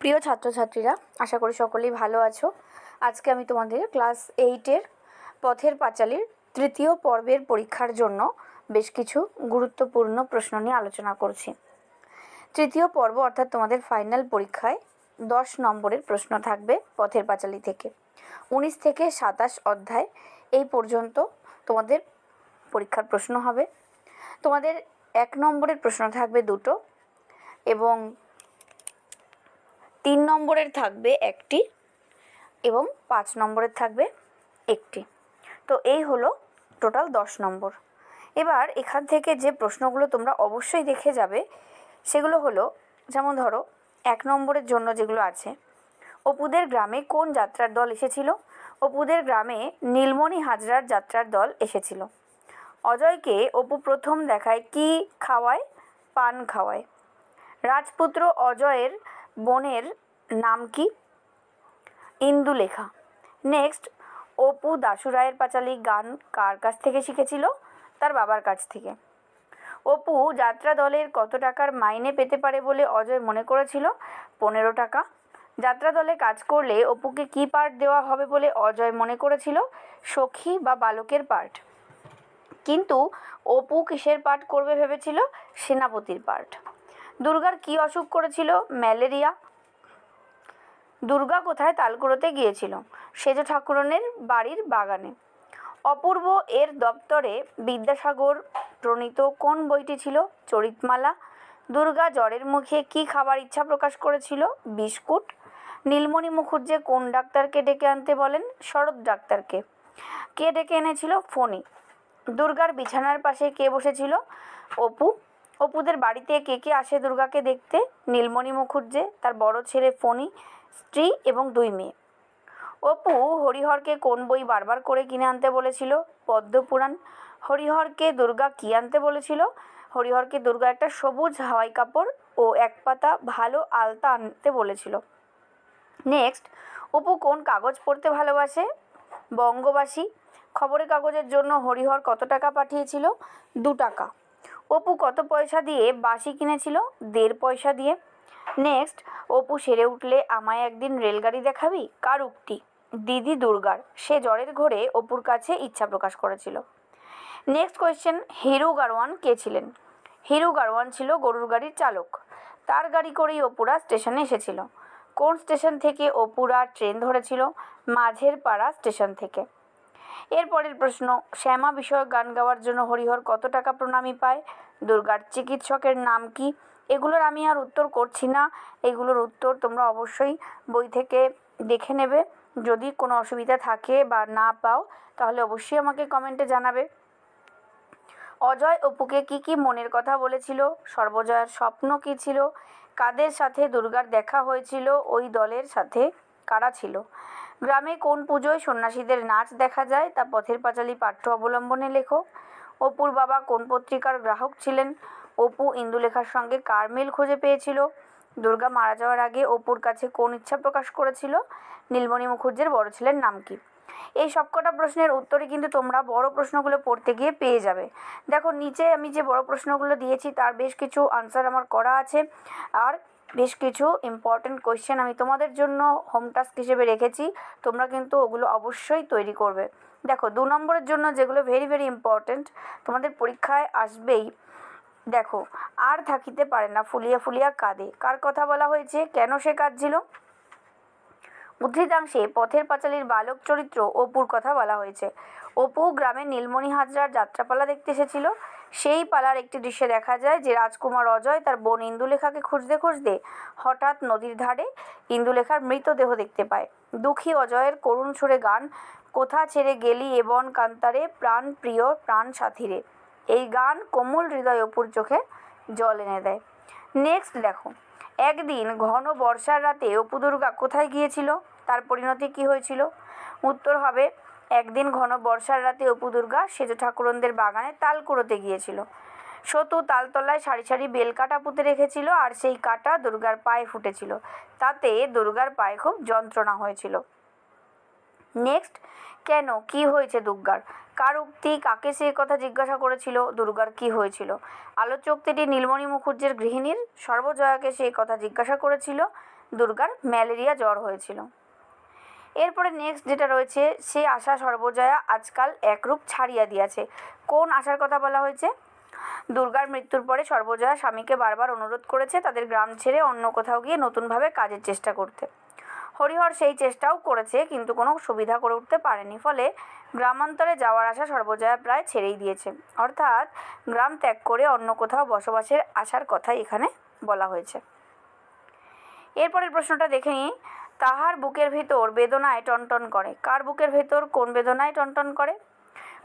প্রিয় ছাত্রছাত্রীরা, আশা করি সকলেই ভালো আছো। আজকে আমি তোমাদের ক্লাস এইটের পথের পাঁচালীর তৃতীয় পর্বের পরীক্ষার জন্য বেশ কিছু গুরুত্বপূর্ণ প্রশ্ন নিয়ে আলোচনা করছি। তৃতীয় পর্ব, অর্থাৎ তোমাদের ফাইনাল পরীক্ষায় দশ নম্বরের প্রশ্ন থাকবে পথের পাঁচালী থেকে। উনিশ থেকে সাতাশ অধ্যায়, এই পর্যন্ত তোমাদের পরীক্ষার প্রশ্ন হবে। তোমাদের এক নম্বরের প্রশ্ন থাকবে দুটো এবং তিন নম্বরের থাকবে একটি এবং পাঁচ নম্বরের থাকবে একটি। তো এই হলো টোটাল দশ নম্বর। এবার এখান থেকে যে প্রশ্নগুলো তোমরা অবশ্যই দেখে যাবে, সেগুলো হলো, যেমন ধরো, এক নম্বরের জন্য যেগুলো আছে, অপুদের গ্রামে কোন যাত্রার দল এসেছিল? অপুদের গ্রামে নীলমণি হাজরার যাত্রার দল এসেছিল। অজয়কে অপু প্রথম দেখায় কি খাওয়ায়? পান খাওয়ায়। রাজপুত্র অজয়ের বোনের নাম কি? ইন্দুলেখা। নেক্সট অপু দাশু রায়ের পাঁচালী গান কার কাছ থেকে শিখেছিল? তার বাবার কাছ থেকে। অপু যাত্রা দলের কত টাকার মাইনে পেতে পারে বলে অজয় মনে করেছিল? পনেরো টাকা। যাত্রা দলে কাজ করলে অপুকে কী পার্ট দেওয়া হবে বলে অজয় মনে করেছিল? সখী বা বালকের পার্ট কিন্তু অপু কিসের পাঠ করবে ভেবেছিল? সেনাপতির পাঠ দুর্গার কি অসুখ করেছিল? ম্যালেরিয়া। দুর্গা কোথায় তালকুড়োতে গিয়েছিল? সেজ ঠাকুরনের বাড়ির বাগানে। অপূর্ব এর দপ্তরে বিদ্যাসাগর প্রণীত কোন বইটি ছিল? চরিতমালা। দুর্গা জ্বরের মুখে কি খাবার ইচ্ছা প্রকাশ করেছিল? বিস্কুট। নীলমণি মুখুজ্জে কোন ডাক্তারকে ডেকে আনতে বলেন? শরৎ ডাক্তারকে। কে ডেকে এনেছিল? ফণি। দুর্গার বিছানার পাশে কে বসেছিল? অপু। অপুদের বাড়িতে কে কে আসে দুর্গাকে দেখতে? নীলমণি মুখুজ্জে তার বড় ছেলে ফণি। স্ত্রী এবং দুই মেয়ে। অপু হরিহরকে কোন বই বারবার করে কিনে আনতে বলেছিল? পদ্মপুরাণ হরিহরকে দুর্গা কী আনতে বলেছিল? হরিহরকে দুর্গা একটা সবুজ হাওয়াই কাপড় ও এক পাতা ভালো আলতা আনতে বলেছিল। নেক্সট, অপু কোন কাগজ পড়তে ভালোবাসে? বঙ্গবাসী। খবরের কাগজের জন্য হরিহর কত টাকা পাঠিয়েছিল? দু টাকা। অপু কত পয়সা দিয়ে বাসি কিনেছিল? দেড় পয়সা দিয়ে। নেক্সট অপু সেরে উঠলে, আমায় একদিন রেলগাড়ি দেখাবি? কার উক্তি? দিদি দুর্গার। সে জ্বরের ঘোরে অপুর কাছে ইচ্ছা প্রকাশ করেছিল। নেক্সট কোয়েশ্চেন হিরু গারওয়ান কে ছিলেন? হিরু গারওয়ান ছিল গরুর গাড়ির চালক। তার গাড়ি করেই অপুরা স্টেশনে এসেছিল। কোন স্টেশন থেকে অপুরা ট্রেন ধরেছিল? মাঝের পাড়া স্টেশন থেকে। এরপরের প্রশ্ন, শ্যামা বিষয়ক গান গাওয়ার জন্য হরিহর কত টাকা প্রণামী পায়? দুর্গার চিকিৎসকের নাম কি? এগুলোর আমি আর উত্তর করছি না। এগুলোর উত্তর তোমরা অবশ্যই বই থেকে দেখে নেবে। যদি কোনো অসুবিধা থাকে বা না পাও, তাহলে অবশ্যই আমাকে কমেন্টে জানাবে। অজয় অপুকে কি কি মনের কথা বলেছিল? সর্বজয়ার স্বপ্ন কী ছিল? কাদের সাথে দুর্গার দেখা হয়েছিল? ওই দলের সাথে কারা ছিল? গ্রামে কোন পুজোয় সন্ন্যাসীদের নাচ দেখা যায়? তা পথের পাঁচালী পাঠ্য অবলম্বনে লেখো। অপুর বাবা কোন পত্রিকার গ্রাহক ছিলেন? অপু ইন্দুলেখার সঙ্গে কার মিল খুঁজে পেয়েছিল। দুর্গা মারা যাওয়ার আগে অপুর কাছে কোন ইচ্ছা প্রকাশ করেছিল? নীলমণি মুখুজ্জের বড় ছেলের নাম কি? এই সবকটা প্রশ্নের উত্তরে কিন্তু তোমরা বড় প্রশ্নগুলো পড়তে গিয়ে পেয়ে যাবে। দেখো, নিচে আমি যে বড় প্রশ্নগুলো দিয়েছি, তার বেশ কিছু আনসার আমার করা আছে। আর বেশ কিছু ইম্পর্টেন্ট কোয়েশ্চেন আমি তোমাদের জন্য হোম টাস্ক হিসেবে রেখেছি। তোমরা কিন্তু ওগুলো অবশ্যই তৈরি করবে। দেখো, দু নম্বরের জন্য যেগুলো ভেরি ভেরি ইম্পর্টেন্ট তোমাদের পরীক্ষায় আসবেই। দেখো, আর থাকিতে পারে না, ফুলিয়া ফুলিয়া কাঁদে। কার কথা বলা হয়েছে? কেন সে কাঁদছিল? উদ্ধৃতাংশে পথের পাঁচালীর বালক চরিত্র অপুর কথা বলা হয়েছে। অপু গ্রামে নীলমণি হাজরার যাত্রাপালা দেখতে এসেছিল। সেই পালার একটি দৃশ্যে দেখা যায় যে রাজকুমার অজয় তার বোন ইন্দুলেখাকে খুঁজতে খুঁজতে হঠাৎ নদীর ধারে ইন্দুলেখার মৃতদেহ দেখতে পায়। দুঃখী অজয়ের করুণ সুরে গান, কোথা ছেড়ে গেলি এবন কান্তারে, প্রাণ প্রিয় প্রাণ সাথীরে। এই গান কোমল হৃদয় অপুর চোখে জল এনে দেয়। নেক্সট দেখো। একদিন ঘন বর্ষার রাতে অপু দুর্গা কোথায় গিয়েছিল? তার পরিণতি কী হয়েছিল? উত্তর হবে, একদিন ঘন বর্ষার রাতে অপু দুর্গা সেজ ঠাকুরনদের বাগানে তাল কুড়োতে গিয়েছিল। সতু তালতলায় সারি সারি বেল কাটা পুঁতে রেখেছিল আর সেই কাটা দুর্গার পায়ে ফুটেছিল। তাতে দুর্গার পায়ে খুব যন্ত্রণা হয়েছিল। নেক্সট কেন? কি হয়েছে দুর্গার? কার উক্তি কাকে সে কথা জিজ্ঞাসা করেছিল, দুর্গার কি হয়েছিল? আলোচকটিটি নীলমণি মুখুজ্জের গৃহিণীর, সর্বজয়াকে সেই কথা জিজ্ঞাসা করেছিল, দুর্গার ম্যালেরিয়া জ্বর হয়েছিল। এরপরে নেক্সট যেটা রয়েছে, সে আশা সর্বজয়া আজকাল একরূপ ছাড়িয়া দিয়াছে। কোন আশার কথা বলা হয়েছে? দুর্গার মৃত্যুর পরে সর্বজয়া স্বামীকে বারবার অনুরোধ করেছে তাদের গ্রাম ছেড়ে অন্য কোথাও গিয়ে নতুনভাবে কাজের চেষ্টা করতে। হরিহর সেই চেষ্টাও করেছে, কিন্তু কোনো সুবিধা করে উঠতে পারেনি। ফলে গ্রামান্তরে যাওয়ার আশা সর্বজয়া প্রায় ছেড়েই দিয়েছে। অর্থাৎ গ্রাম ত্যাগ করে অন্য কোথাও বসবাসের আশার কথাই এখানে বলা হয়েছে। এরপরের প্রশ্নটা দেখে নিই। তাহার বুকের ভেতর বেদনায় টনটন করে। কার বুকের ভেতর, কোন বেদনায় টনটন করে?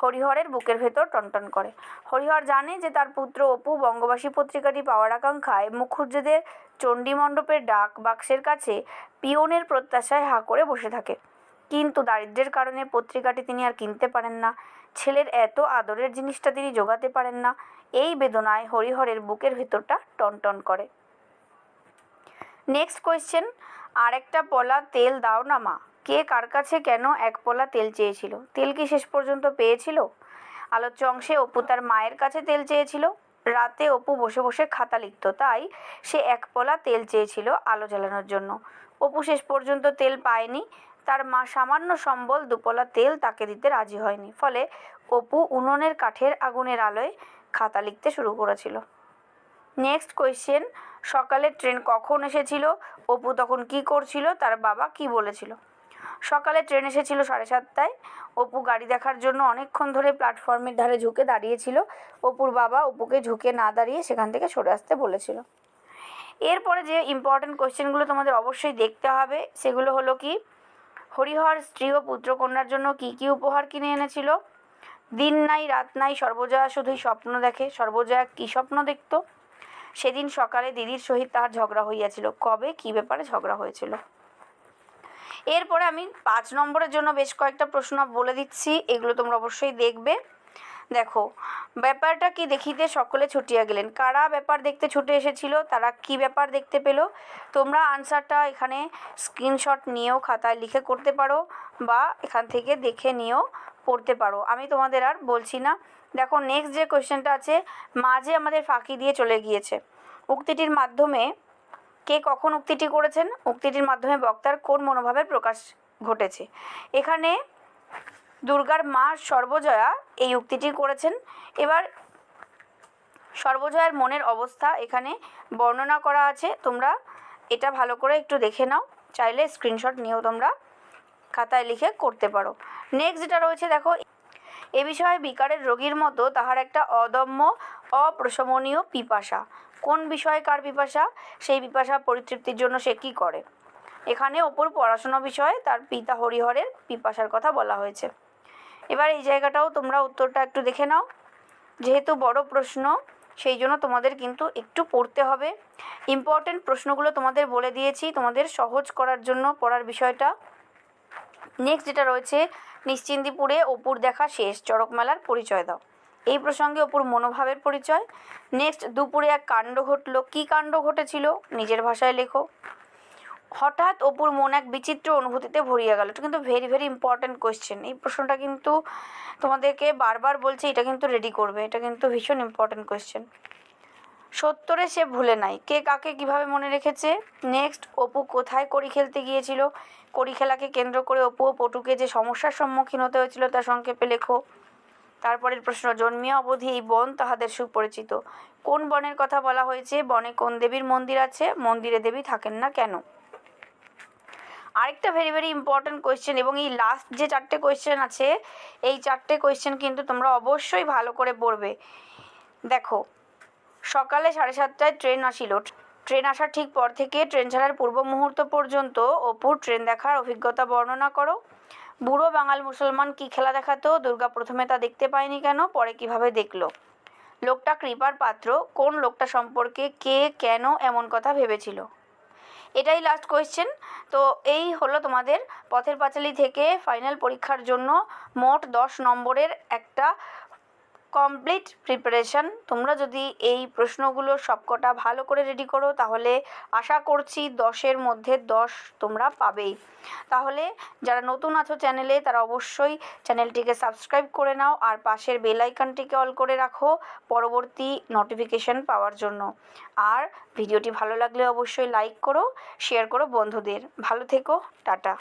হরিহরের বুকের ভেতর টনটন করে। হরিহর জানে যে তার পুত্র অপু বঙ্গবাসী পত্রিকাটি পাওয়ার আকাঙ্ক্ষায় মুখুজ্জেদের চণ্ডীমণ্ডপের ডাক বাক্সের কাছে পিয়নের প্রত্যাশায় হা করে বসে থাকে। কিন্তু দারিদ্রের কারণে পত্রিকাটি তিনি আর কিনতে পারেন না। ছেলের এত আদরের জিনিসটা তিনি জোগাতে পারেন না। এই বেদনায় হরিহরের বুকের ভেতরটা টনটন করে। নেক্সট কোয়েশ্চেন আর একটা পলা তেল দাও না মা। কে কার কাছে কেন এক পলা তেল চেয়েছিল? তেল কি শেষ পর্যন্ত পেয়েছিল? আলোচ্য অংশে অপু তার মায়ের কাছে তেল চেয়েছিল। রাতে অপু বসে বসে খাতা লিখত, তাই সে এক পলা তেল চেয়েছিল আলো জ্বালানোর জন্য। অপু শেষ পর্যন্ত তেল পায়নি। তার মা সামান্য সম্বল দুপলা তেল তাকে দিতে রাজি হয়নি। ফলে অপু উনুনের কাঠের আগুনের আলোয় খাতা লিখতে শুরু করেছিল। নেক্সট কোয়েশ্চেন সকালে ট্রেন কখন এসেছিল? অপু তখন কি করছিল? তার বাবা কি বলেছিল? সকালে ট্রেন এসেছিল সাড়ে সাতটায়। অপু গাড়ি দেখার জন্য অনেকক্ষণ ধরে প্ল্যাটফর্মের ধারে ঝুঁকে দাঁড়িয়েছিল। অপুর বাবা অপুকে ঝুঁকে না দাঁড়িয়ে সেখান থেকে সরে আসতে বলেছিল। এরপরে যে ইম্পর্ট্যান্ট কোয়েশ্চেনগুলো তোমাদের অবশ্যই দেখতে হবে, সেগুলো হলো কি? হরিহর স্ত্রী ও পুত্রকন্যার জন্য কি কি উপহার কিনে এনেছিল? দিন নাই, রাত নাই, সর্বজয়া শুধুই স্বপ্ন দেখে। সর্বজয়া কি স্বপ্ন দেখত? সেদিন সকালে দিদির সহিত তাহার ঝগড়া হইয়াছিল। কবে? কি ব্যাপারে ঝগড়া হয়েছিল? এরপরে আমি পাঁচ নম্বরের জন্য বেশ কয়েকটা প্রশ্ন বলে দিচ্ছি। এগুলো তোমরা অবশ্যই দেখবে। দেখো, ব্যাপারটা কি দেখিতে সকলে ছুটিয়া গেলেন। কারা ব্যাপার দেখতে ছুটে এসেছিল, তারা কি ব্যাপার দেখতে পেল? তোমরা আনসারটা এখানে স্ক্রিনশট নিয়েও খাতায় লিখে করতে পারো বা এখান থেকে দেখে নিয়েও পড়তে পারো। আমি তোমাদের আর বলছি না। দেখো নেক্সট যে কোয়েশ্চেনটা আছে মাঝে আমাদের ফাঁকি দিয়ে চলে গিয়েছে। উক্তিটির মাধ্যমে কে কখন উক্তিটি করেছেন? উক্তিটির মাধ্যমে বক্তার কোন মনোভাবের প্রকাশ ঘটেছে? এখানে দুর্গার মা সর্বজয়া এই উক্তিটি করেছেন। এবার সর্বজয়ার মনের অবস্থা এখানে বর্ণনা করা আছে। তোমরা এটা ভালো করে একটু দেখে নাও, চাইলে স্ক্রিনশট নিয়েও তোমরা খাতায় লিখে করতে পারো। নেক্সট যেটা রয়েছে, দেখো, এ বিষয়ে বিকারের রোগীর মতো তাহার একটা অদম্য, অপ্রশমনীয় পিপাসা। কোন বিষয়ে কার পিপাসা? সেই পিপাসা পরিতৃপ্তির জন্য সে কী করে? এখানে ওপর পড়াশোনা বিষয়ে তার পিতা হরিহরের পিপাসার কথা বলা হয়েছে। এবার এই জায়গাটাও তোমরা উত্তরটা একটু দেখে নাও। যেহেতু বড় প্রশ্ন, সেই জন্য তোমাদের কিন্তু একটু পড়তে হবে। ইম্পর্টেন্ট প্রশ্নগুলো তোমাদের বলে দিয়েছি, তোমাদের সহজ করার জন্য পড়ার বিষয়টা। নেক্সট যেটা রয়েছে, নিশ্চিন্দিপুরে অপুর দেখা শেষ চড়ক মেলার পরিচয় দাও। এই প্রসঙ্গে অপুর মনোভাবের পরিচয়। নেক্সট দুপুরে এক কাণ্ড ঘটলো। কী কাণ্ড ঘটেছিল? নিজের ভাষায় লেখো। হঠাৎ অপুর মন এক বিচিত্র অনুভূতিতে ভরিয়ে গেল। এটা কিন্তু ভেরি ভেরি ইম্পর্ট্যান্ট কোয়েশ্চেন এই প্রশ্নটা কিন্তু তোমাদেরকে বারবার বলছে, এটা কিন্তু রেডি করবে। এটা কিন্তু ভীষণ ইম্পর্ট্যান্ট কোয়েশ্চেন সত্তরে সে ভুলে নাই। কে কাকে কীভাবে মনে রেখেছে? নেক্সট অপু কোথায় কড়ি খেলতে গিয়েছিল? কড়ি খেলাকে কেন্দ্র করে অপু ও পটুকে যে সমস্যার সম্মুখীন হতে হয়েছিল তা সংক্ষেপে লেখো। তারপরের প্রশ্ন, জন্মিয়া অবধি এই বন তাহাদের সুপরিচিত। কোন বনের কথা বলা হয়েছে? বনে কোন দেবীর মন্দির আছে? মন্দিরে দেবী থাকেন না কেন? আরেকটা ভেরি ভেরি ইম্পর্ট্যান্ট কোয়েশ্চেন এবং এই লাস্ট যে চারটে কোয়েশ্চেন আছে, এই চারটে কোয়েশ্চেন কিন্তু তোমরা অবশ্যই ভালো করে পড়বে। দেখো, সকালে সাড়ে সাতটায় ট্রেন আসিল। ট্রেন আসার ঠিক পর থেকে ট্রেন ছাড়ার পূর্ব মুহূর্ত পর্যন্ত অপুর ট্রেন দেখার অভিজ্ঞতা বর্ণনা করো। বুড়ো বাঙাল মুসলমান কি খেলা দেখাতো, দুর্গা প্রথমে তা দেখতে পায়নি কেন, পরে কীভাবে দেখল? লোকটা কৃপার পাত্র, কোন লোকটা সম্পর্কে কে, কেন, এমন কথা ভেবেছিল? এটাই লাস্ট কোয়েশ্চেন তো এই হলো তোমাদের পথের পাঁচালী থেকে ফাইনাল পরীক্ষার জন্য মোট দশ নম্বরের একটা কমপ্লিট প্রিপারেশন তোমরা যদি এই প্রশ্নগুলো সবকটা ভালো করে রেডি করো, তাহলে আশা করছি দশের মধ্যে দশ তোমরা পাবেই। তাহলে যারা নতুন আছো চ্যানেলে তারা অবশ্যই চ্যানেলটিকে সাবস্ক্রাইব করে নাও আর পাশের বেল আইকনটিকে অল করে রাখো পরবর্তী নোটিফিকেশন পাওয়ার জন্য। আর ভিডিওটি ভালো লাগলে অবশ্যই লাইক করো শেয়ার করো বন্ধুদের। ভালো থেকো, টাটা।